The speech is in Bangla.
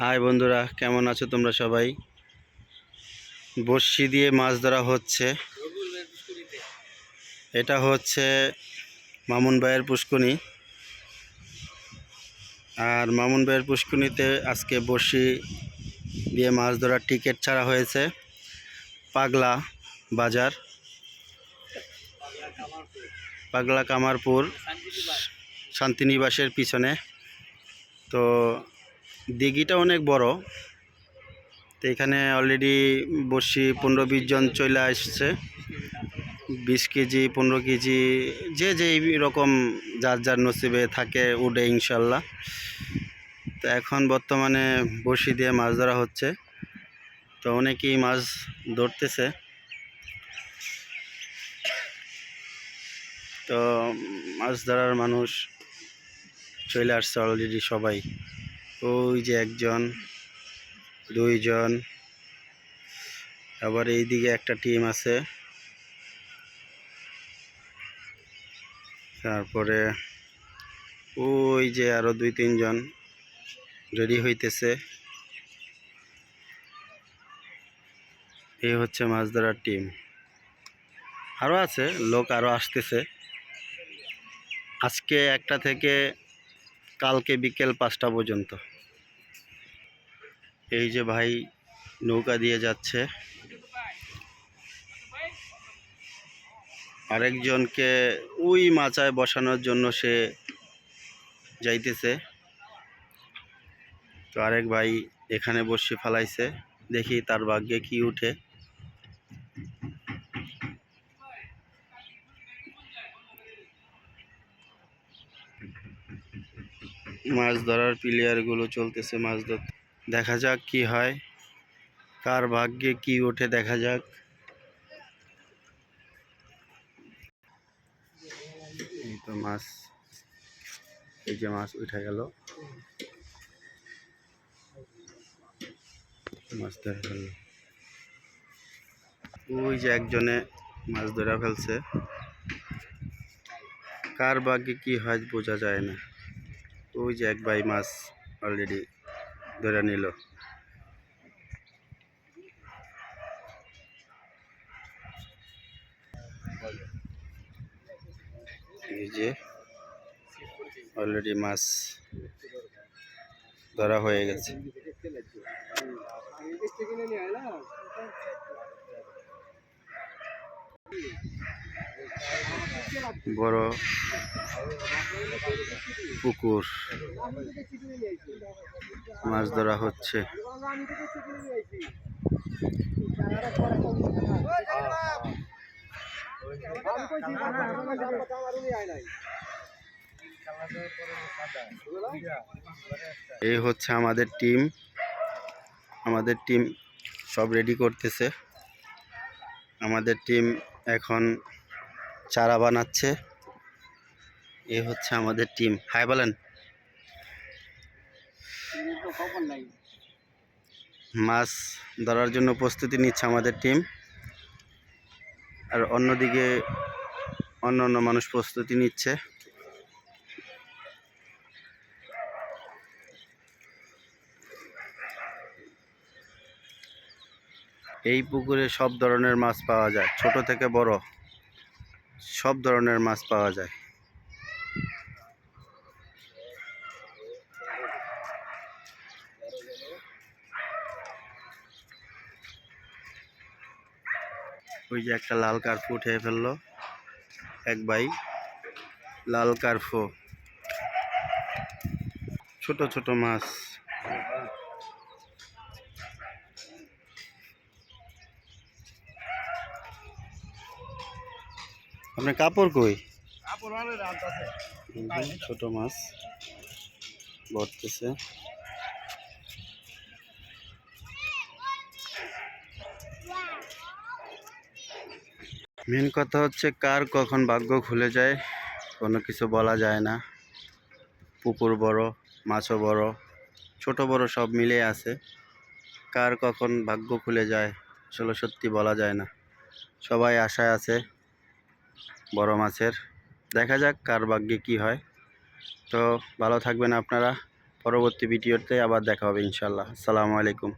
হাই বন্ধুরা, কেমন আছো তোমরা সবাই? বড়শি দিয়ে মাছ ধরা হচ্ছে। এটা হচ্ছে মামুন ভাইয়ের পুষ্কুনি। আর মামুন ভাইয়ের পুষ্কুনিতে আজকে বড়শি দিয়ে মাছ ধরার টিকিট ছাড়া হয়েছে। পাগলা বাজার। পাগলা কামারপুর, শান্তিনিবাসের পিছনে। তো দিঘিটা অনেক বড়। তো এখানে অলরেডি বসি পনেরো বিশ জন চলে আসছে। বিশ কেজি, পনেরো কেজি, যে যেই রকম যার যার নসিবে থাকে উঠে ইনশাল্লাহ। তো এখন বর্তমানে বসি দিয়ে মাছ ধরা হচ্ছে। তো অনেকেই মাছ ধরতেছে। তো মাছ ধরার মানুষ চলে আসছে অলরেডি সবাই। ওই যে একজন, দুইজন। আবার এই দিকে একটা টিম আছে। তারপরে ওই যে আরও দুই, তিনজন রেডি হইতেছে। এই হচ্ছে মাছ ধরার টিম আরও আছে, লোক আরও আসতেছে। আজকে একটা থেকে কালকে বিকেল পাঁচটা পর্যন্ত। এই যে ভাই নৌকা দিয়ে যাচ্ছে। আরেকজনকে ওই মাচায় বসানোর জন্য সে যাইতেছে। তো আরেক ভাই এখানে বসে ফালাইছে। দেখি তার ভাগ্যে কি উঠে। মাছ ধরার প্লেয়ারগুলো চলতেছে মাছ ধরতে দেখা যাক কি হয়। কার ভাগ্যে কি ওঠে দেখা যাক। এই তো মাছ, এই যে মাছ উঠে গেল। মাছ ধরে ফেলল ওই যে একজনে মাছ ধরে ফেলছে। কার ভাগ্যে কি হয় বোঝা যায় না। ওই যে এক ভাই মাছ অলরেডি ধরে নিল। যে অলরেডি মাছ ধরা হয়ে গেছে। বড় পুকুর। মাছ ধরা হচ্ছে। এই হচ্ছে আমাদের টিম। আমাদের টিম সব রেডি করতেছে। আমাদের টিম এখন চারা বানাচ্ছে। এ হচ্ছে আমাদের টিম। হাই, বলেন। মাছ ধরার জন্য প্রস্তুতি নিচ্ছে আমাদের টিম। আর অন্যদিকে অন্য অন্য মানুষ প্রস্তুতি নিচ্ছে। এই পুকুরে সব ধরনের মাছ পাওয়া যায়, ছোট থেকে বড়। সব ধরনের মাছ পাওয়া যায়। ওই যে একটা লাল কার্ফু উঠে ফেলল, এক ভাই। লাল কার্ফু। ছোট ছোট মাছ। আপনার কাপড় কই? ছোট মাছ বর্তেছে মেন কথা হচ্ছে কার কখন ভাগ্য খুলে যায় কোনো কিছু বলা যায় না। পুকুর বড় মাছও বড় ছোট বড় সব মিলে আছে। কার কখন ভাগ্য খুলে যায় আসলে সত্যি বলা যায় না। সবাই আশায় আছে। বড় মাছের। দেখা যাক কার ভাগ্যে কি হয়। তো ভালো থাকবেন আপনারা। পরবর্তী ভিডিওতে আবার দেখা হবে ইনশাল্লাহ আসসালামু আলাইকুম।